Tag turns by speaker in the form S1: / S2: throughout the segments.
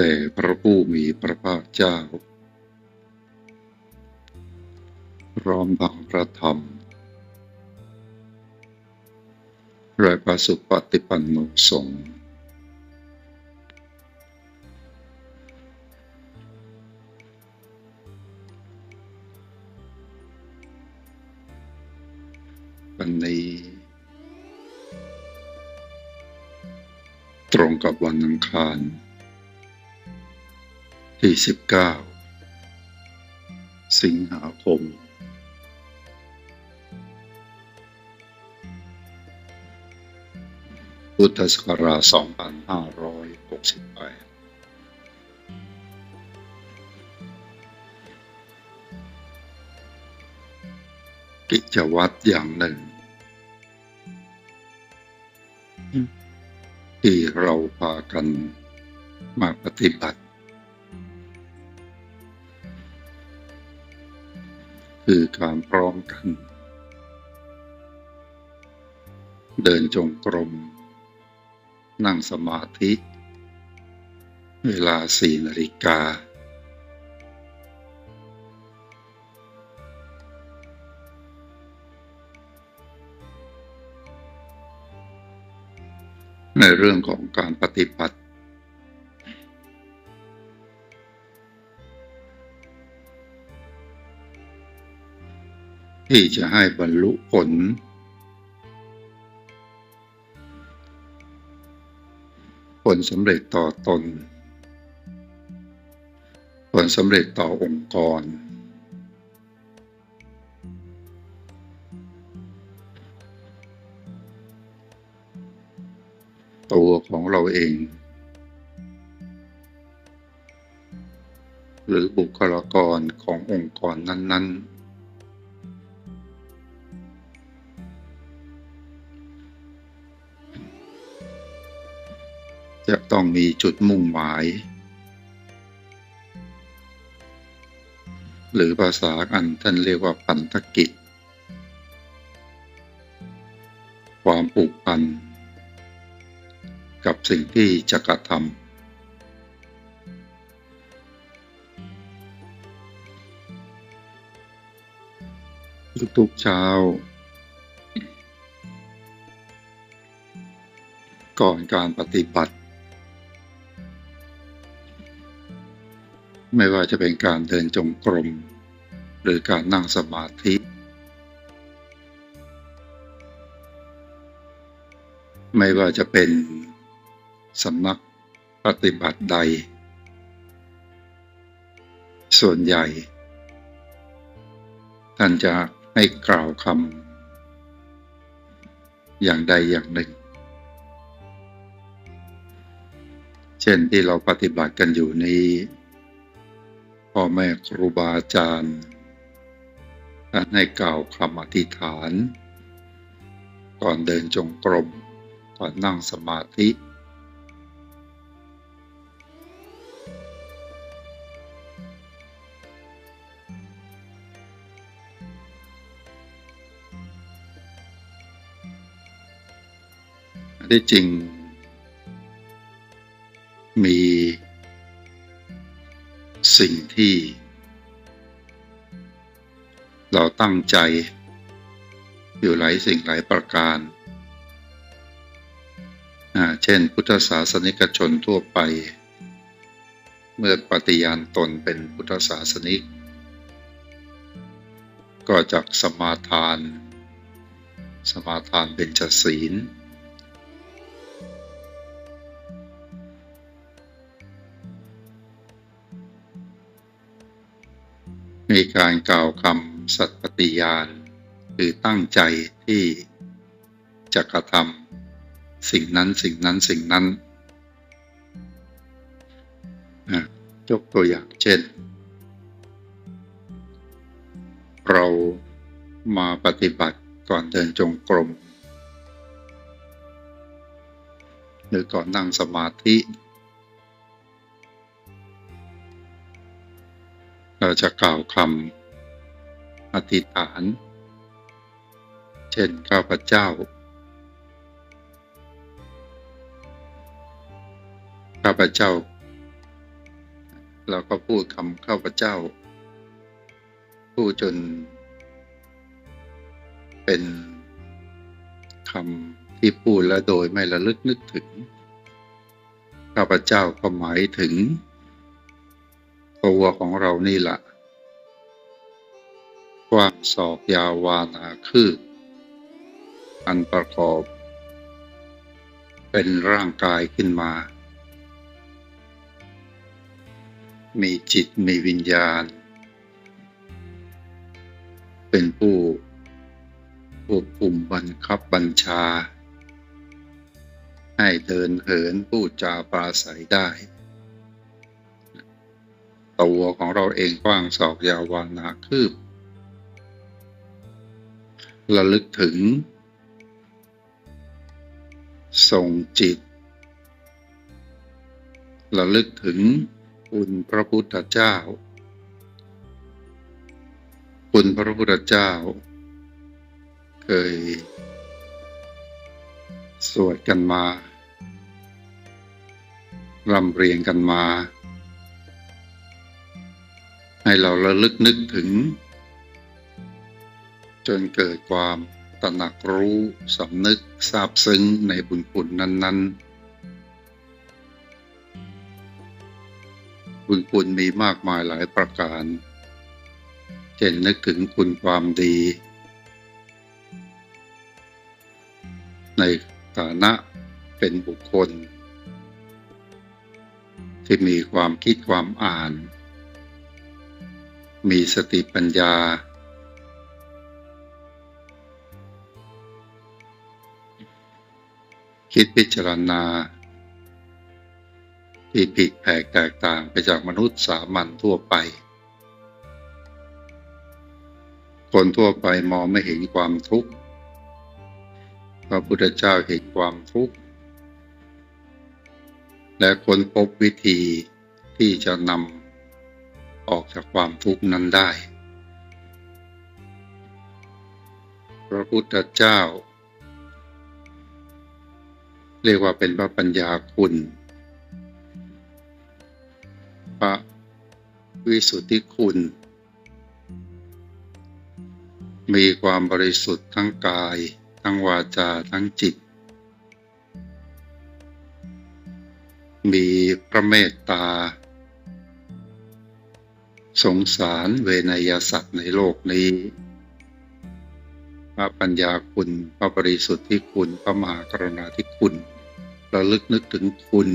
S1: แด่พระผู้มีพระภาคเจ้า พร้อมทั้งพระธรรมและพระสุปฏิปันโนสงฆ์วันนี้ ตรงกับวันอังคาร ที่ 19 สิงหาคม พุทธศักราช 2568กิจวัตรอย่างหนึ่ง ที่เราพากันมาปฏิบัติ คือการพร้อมกัน เดินจงกรม นั่งสมาธิ เวลาสี่นาฬิกา ในเรื่องของการปฏิบัติ ที่จะให้บรรลุผล ผลสำเร็จต่อตน ผลสำเร็จต่อองค์กร ตัวของเราเอง หรือบุคลากรขององค์กรนั้น ๆ จะต้องมีจุดมุ่งหมาย หรือภาษาอันท่านเรียกว่าพันธกิจ ความผูกพัน กับสิ่งที่จะกระทำทุกๆเช้าก่อนการปฏิบัติ ไม่ว่าจะเป็นการเดินจงกรม หรือการนั่งสมาธิ ไม่ว่าจะเป็นสำนักปฏิบัติใด ส่วนใหญ่ ท่านจะให้กล่าวคำอย่างใดอย่างหนึ่ง เช่นที่เราปฏิบัติกันอยู่นี้ พ่อแม่ครูบาอาจารย์ท่านให้กล่าวคำอธิษฐาน ก่อนเดินจงกรมก่อนนั่งสมาธิที่จริง สิ่งที่ เราตั้งใจ อยู่หลายสิ่งหลายประการเช่น พุทธศาสนิกชนทั่วไป เมื่อปฏิญาณตนเป็นพุทธศาสนิก ก็จากสมาทาน สมาทานเป็นจศีล การกล่าวคำสัตปฏิญาณ คือตั้งใจที่จะกระทำสิ่งนั้นสิ่งนั้นสิ่งนั้นยกตัวอย่างเช่น เรามาปฏิบัติก่อนเดินจงกรม หรือก่อนนั่งสมาธิ เราจะกล่าวคำอธิษฐาน เช่นข้าพเจ้า ข้าพเจ้า เราก็พูดคำข้าพเจ้า พูดจน เป็นคำที่พูดแล้วโดยไม่ระลึกนึกถึง ข้าพเจ้าก็หมายถึง ตัวของเรานี่แหละกว้างศอกยาววานาคืบอันประกอบ เป็นร่างกายขึ้นมา มีจิตมีวิญญาณ เป็นผู้ควบคุมบังคับบัญชา ให้เดินเหินพูดจาปราศัยได้ ตัวของเราเองกว้างศอกยาววานาคืบระลึกถึง ส่งจิตระลึกถึงคุณพระพุทธเจ้า คุณพระพุทธเจ้า เคย สวดกันมา รำเรียงกันมา ให้เราระลึกนึกถึง จนเกิดความตระหนักรู้สำนึกซาบซึ้งในบุญคุณนั้น ๆ บุญคุณมีมากมายหลายประการ เช่นนึกถึงคุณความดี ในฐานะเป็นบุคคล ที่มีความคิดความอ่าน มีสติปัญญา คิดพิจารณา ที่ผิดแผกแตกต่างไปจากมนุษย์สามัญทั่วไป คนทั่วไปมองไม่เห็นความทุกข์พระพุทธเจ้าเห็นความทุกข์ และคนพบวิธีที่จะนำ ออกจากความทุกข์นั้นได้ พระพุทธเจ้า เรียกว่าเป็นพระปัญญาคุณ พระวิสุทธิคุณ มีความบริสุทธิ์ทั้งกาย ทั้งวาจา ทั้งจิต มีพระเมตตา สงสารเวนยสัตว์ในโลกนี้ พระปัญญาคุณ พระบริสุทธิคุณ พระมหากรุณาธิคุณระลึกนึกถึงคุณ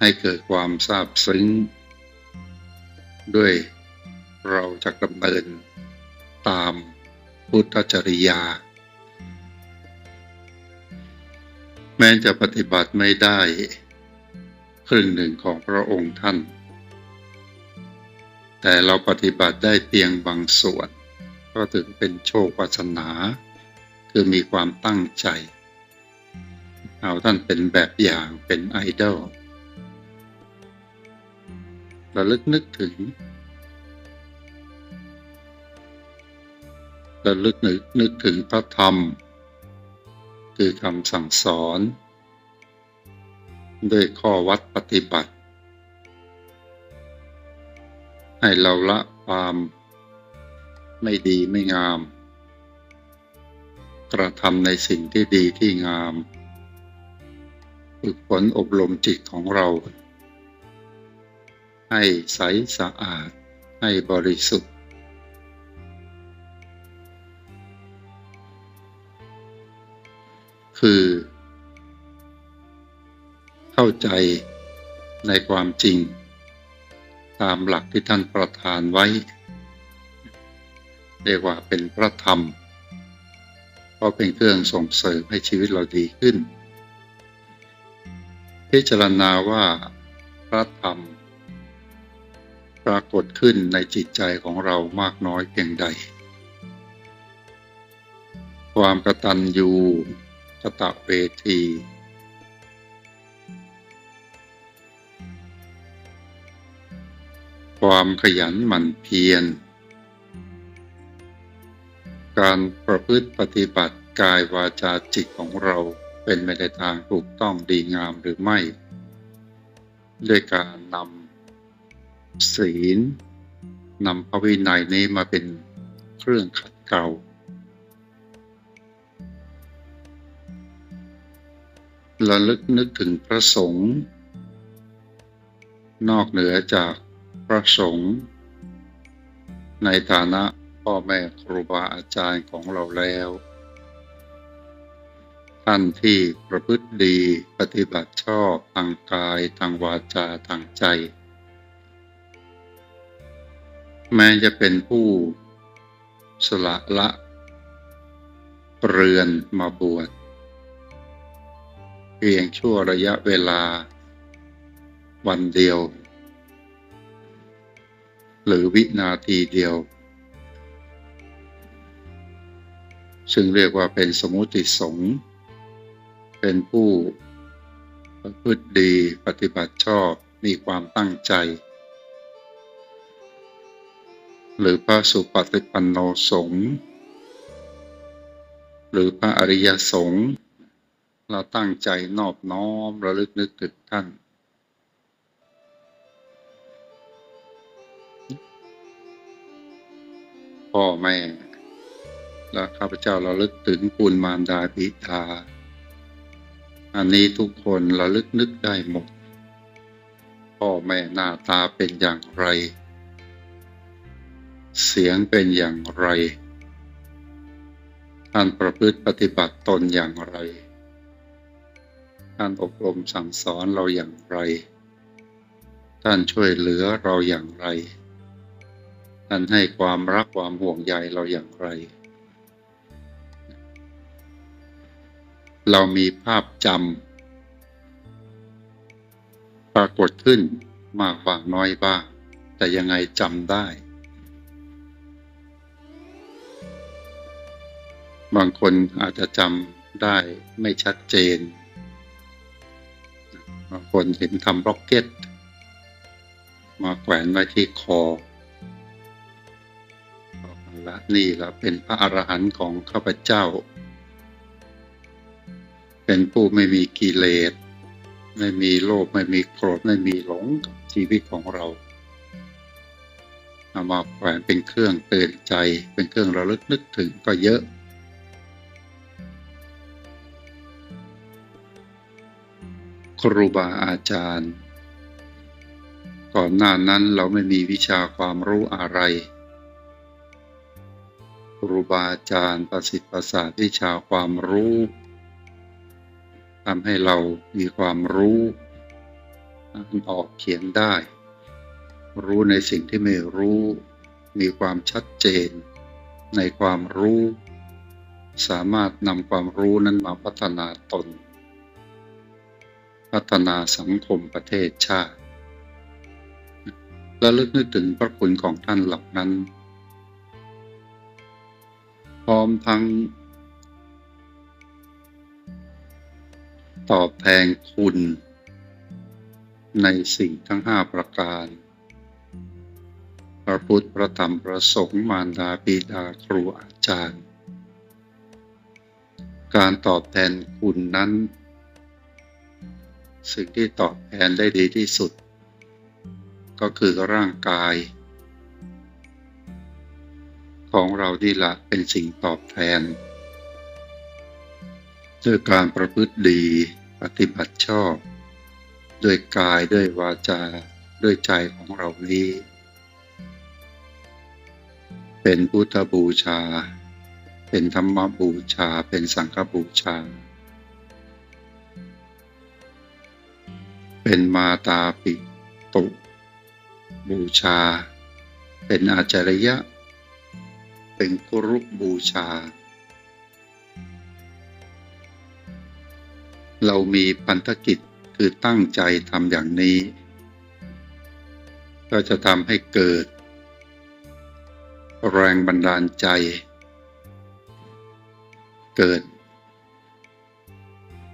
S1: ให้เกิดความซาบซึ้ง ด้วยเราจะดำเนินตามพุทธจริยา แม้จะปฏิบัติไม่ได้ ครึ่งหนึ่งของพระองค์ท่าน แต่เราปฏิบัติได้เพียงบางส่วน ก็ถึงเป็นโชควาสนา คือมีความตั้งใจ เอาท่านเป็นแบบอย่างเป็นไอดอลระลึกนึกถึงระลึกนึกนึกถึงพระธรรม คือคำสั่งสอน ด้วยข้อวัดปฏิบัติ ให้เราละความไม่ดีไม่งาม กระทำในสิ่งที่ดีที่งาม ฝึกฝนอบรมจิตของเรา ให้ใสสะอาด ให้บริสุทธิ์ คือ เข้าใจในความจริง ตามหลักที่ท่านประทานไว้ เรียกว่าเป็นพระธรรม เพราะเป็นเครื่องส่งเสริมให้ชีวิตเราดีขึ้น พิจารณาว่าพระธรรม ปรากฏขึ้นในจิตใจของเรามากน้อยเพียงใด ความกระตัญญูกตะเวที ความขยันหมั่นเพียร การประพฤติปฏิบัติกายวาจาจิตของเราเป็นไปในทางถูกต้องดีงามหรือไม่ ด้วยการนำศีลนำพระวินัยนี้มาเป็นเครื่องขัดเกลาระลึกนึกถึงพระสงฆ์นอกเหนือจาก ระสงฆ์ในฐานะพ่อแม่ครูบาอาจารย์ของเราแล้ว ท่านที่ประพฤติดีปฏิบัติชอบทางกายทางวาจาทางใจ แม้จะเป็นผู้สละละเรือนมาบวชเพียงชั่วระยะเวลาวันเดียว หรือวินาทีเดียว ซึ่งเรียกว่าเป็นสมุติสงฆ์เป็นผู้ประพฤติดีปฏิบัติชอบมีความตั้งใจ หรือพระสุปฏิปันโนสงฆ์หรือพระอริยสงฆ์เราตั้งใจนอบน้อมระลึกนึกถึงท่าน พ่อแม่ และข้าพเจ้าเราลึกถึงคุณมารดาบิดา อันนี้ทุกคนระลึกนึกได้หมด พ่อแม่หน้าตาเป็นอย่างไร เสียงเป็นอย่างไร ท่านประพฤติปฏิบัติตนอย่างไร ท่านอบรมสั่งสอนเราอย่างไร ท่านช่วยเหลือเราอย่างไร ท่านให้ความรักความห่วงใยเราอย่างไร เรามีภาพจำปรากฏขึ้นมากบ้างน้อยบ้าง แต่ยังไงจำได้ บางคนอาจจะจำได้ไม่ชัดเจน บางคนเห็นทำร็อกเก็ต มาแขวนไว้ที่คอ ละนี่ละเป็นพระอรหันต์ของข้าพเจ้า เป็นผู้ไม่มีกิเลส ไม่มีโลภไม่มีโกรธไม่มีหลงกับชีวิตของเราเอามาแขวนเป็นเครื่องเตือนใจ เป็นเครื่องระลึกนึกถึงก็เยอะ ครูบาอาจารย์ ก่อนหน้านั้นเราไม่มีวิชาความรู้อะไร ครูบาอาจารย์ประสิทธิ์ประสาทวิชาความรู้ทำให้เรามีความรู้อ่านออกเขียนได้ รู้ในสิ่งที่ไม่รู้ มีความชัดเจน ในความรู้ สามารถนำความรู้นั้นมาพัฒนาตน พัฒนาสังคมประเทศชาติและลึกนึกถึงพระคุณของท่านเหล่านั้น ร้อมทั้ง ตอบแทนคุณ ในสิ่งทั้งห้าประการ พระพุทธพระธรรมพระสงฆ์มารดาบิดาครูอาจารย์ การตอบแทนคุณนั้น สิ่งที่ตอบแทนได้ดีที่สุด ก็คือร่างกาย ของเราดีละเป็นสิ่งตอบแทนด้วยการประพฤติดีปฏิบัติชอบด้วยกายด้วยวาจาด้วยใจของเรานี้ เป็นพุทธบูชา เป็นธรรมบูชาเป็นสังฆบูชา เป็นมาตาปิตุบูชา เป็นอาจาริยะ เป็นครุบูชา เรามีพันธกิจคือตั้งใจทำอย่างนี้ ก็จะทำให้เกิด แรงบันดาลใจ เกิด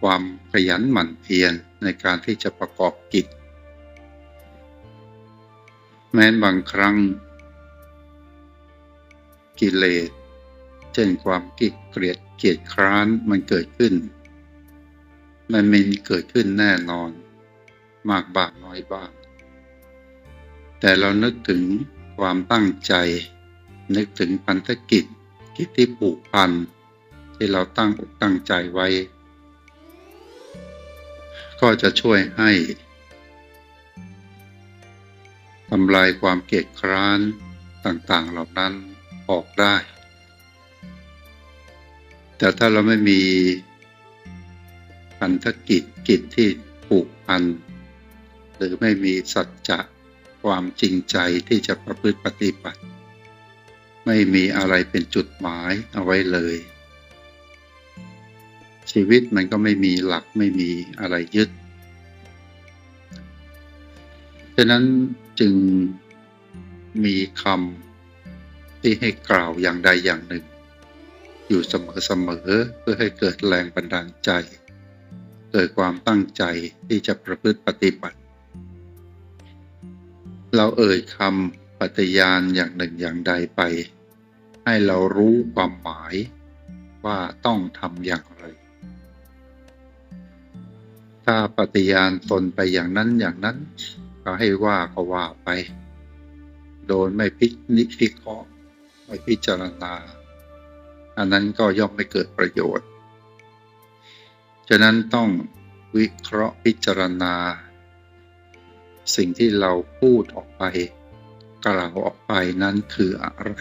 S1: ความขยันหมั่นเพียรในการที่จะประกอบกิจ แม้บางครั้ง กิเลส เช่นความกิเกลียดเกียดคร้านมันเกิดขึ้น มันมีเกิดขึ้นแน่นอน มากบ้างน้อยบ้าง แต่เรานึกถึงความตั้งใจ นึกถึงพันธกิจกิจที่ผูกพันที่เราตั้งอกตั้งใจไว้ ก็จะช่วยให้ทำลายความเกลียดคร้านต่างๆเหล่านั้น ออกได้ แต่ถ้าเราไม่มีพันธกิจกิจที่ผูกพัน หรือไม่มีสัจจะความจริงใจที่จะประพฤติปฏิบัติ ไม่มีอะไรเป็นจุดหมายเอาไว้เลย ชีวิตมันก็ไม่มีหลักไม่มีอะไรยึดฉะนั้นจึงมีคำ ที่ให้กล่าวอย่างใดอย่างหนึ่ง อยู่เสมอๆเพื่อให้เกิดแรงบันดาลใจ เกิดความตั้งใจที่จะประพฤติปฏิบัติ เราเอ่ยคำปฏิญาณอย่างหนึ่งอย่างใดไป ให้เรารู้ความหมายว่าต้องทำอย่างไร ถ้าปฏิญาณตนไปอย่างนั้นอย่างนั้น ก็ให้ว่าก็ว่าไป โดยไม่พินิจพิเคราะห์ ไม่พิจารณา อันนั้นก็ย่อมไม่เกิดประโยชน์ ฉะนั้นต้องวิเคราะห์พิจารณา สิ่งที่เราพูดออกไปกล่าวออกไปนั้นคืออะไร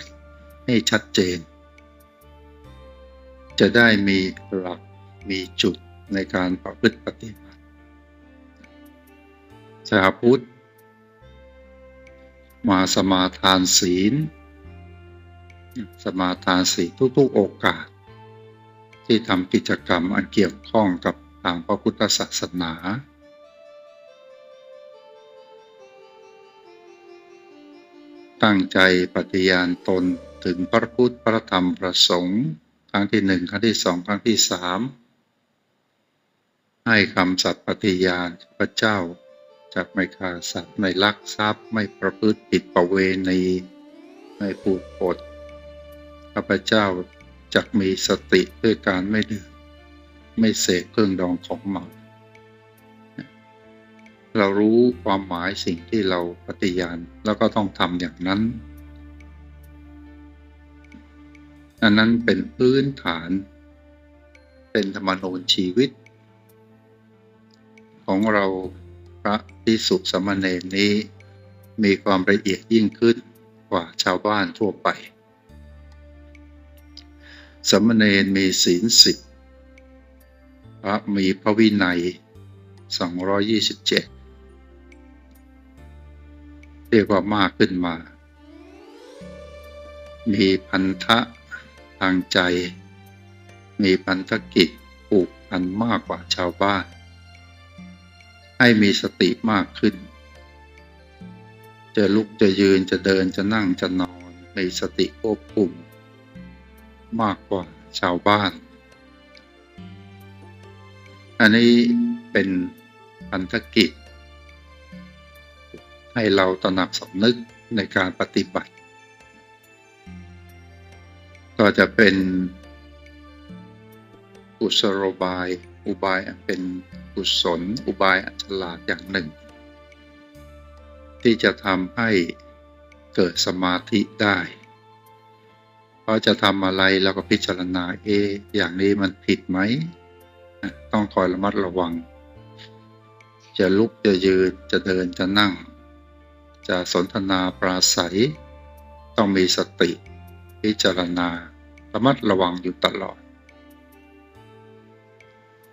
S1: ให้ชัดเจน จะได้มีหลักมีจุดในการประพฤติปฏิบัติชาพุทธมาสมาทานศีล สมาทานศีทุกๆโอกาส ที่ทำกิจกรรมอันเกี่ยวข้องกับทางพระพุทธศาสนา ตั้งใจปฏิญาณตนถึงพระพุทธพระธรรมพระสงฆ์ครั้งที่หนึ่งครั้งที่สองครั้งที่สามให้คำสัตย์ปฏิญาณพระเจ้าจะไม่ฆ่าสัตว์ไม่ลักทรัพย์ ไม่ประพฤติผิดประเวณี ไม่พูดปด ข้าพเจ้าจะมีสติด้วยการไม่ดื่มไม่เสกเครื่องดองของเมา เรารู้ความหมายสิ่งที่เราปฏิญาณแล้วก็ต้องทำอย่างนั้น อันนั้นเป็นพื้นฐาน เป็นธรรมนูญชีวิต ของเราพระพิสุสมณเณรนี้มีความละเอียดยิ่งขึ้นกว่าชาวบ้านทั่วไป สมณเณรมีศีลสิบพระมีพระวินัย 227 เรียกว่ามากขึ้นมา มีพันธะทางใจ มีพันธกิจผูกพันมากกว่าชาวบ้าน ให้มีสติมากขึ้น จะลุกจะยืนจะเดินจะนั่งจะนอน มีสติควบคุม มากกว่าชาวบ้าน อันนี้เป็นพันธกิจ ให้เราตระหนักสำนึกในการปฏิบัติ ก็จะเป็นอุสโรบาย อุบายเป็นกุศล อุบายอัฉลาดอย่างหนึ่ง ที่จะทำให้เกิดสมาธิได้ เพราะจะทำอะไรเราก็พิจารณาเอ อย่างนี้มันผิดไหม ต้องคอยระมัดระวัง จะลุกจะยืนจะเดินจะนั่ง จะสนทนาปราศัย ต้องมีสติ พิจารณา ระมัดระวังอยู่ตลอด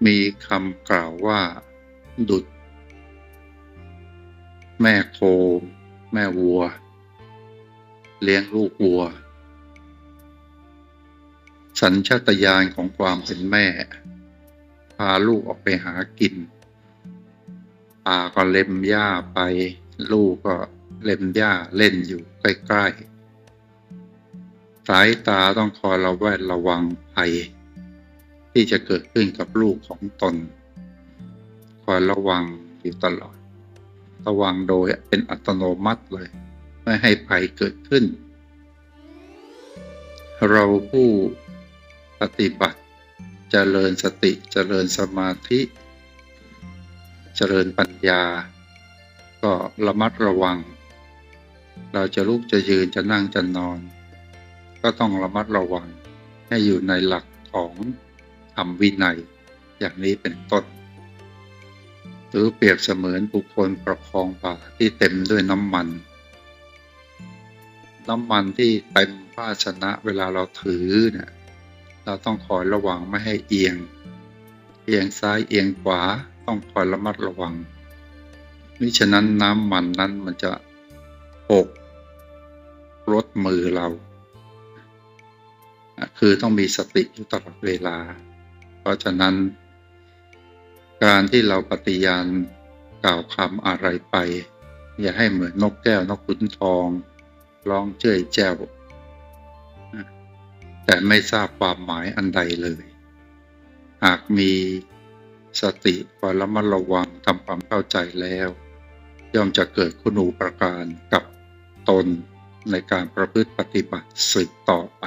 S1: มีคำกล่าวว่า ดุด แม่โค แม่วัว เลี้ยงลูกวัว สัญชาตญาณของความเป็นแม่ พาลูกออกไปหากินปาก็เล็มหญ้าไป ลูกก็เล็มหญ้าเล่นอยู่ใกล้ๆ สายตาต้องคอยระแวดระวังภัย ที่จะเกิดขึ้นกับลูกของตน คอยระวังอยู่ตลอด ระวังโดยเป็นอัตโนมัติเลย ไม่ให้ภัยเกิดขึ้น เราผู้ ฏิบัติจเจริญสติจเจริญสมาธิเจริญปัญญา ก็ระมัดระวัง เราจะลุกจะยืนจะนั่งจะนอน ก็ต้องระมัดระวังให้อยู่ในหลักของธรรมวินัย อย่างนี้เป็นต้น หรือเปรียบเสมือนบุคคลประคองบาที่เต็มด้วยน้ำมัน น้ำมันที่เต็มภาชนะเวลาเราถือเนี่ย เราต้องคอยระวังไม่ให้เอียง เอียงซ้ายเอียงขวาต้องคอยระมัดระวังมิฉะนั้นน้ำมันนั้นมันจะหกรถมือเรา คือต้องมีสติอยู่ตลอดเวลา เพราะฉะนั้น การที่เราปฏิญาณกล่าวคำอะไรไป อย่าให้เหมือนนกแก้วนกขุนทองร้องเจ้ยแจ้ว แต่ไม่ทราบความหมายอันใดเลย หากมีสติคอยระมัดระวังทำความเข้าใจแล้ว ย่อมจะเกิดคุณูปการกับตนในการประพฤติปฏิบัติสืบต่อไป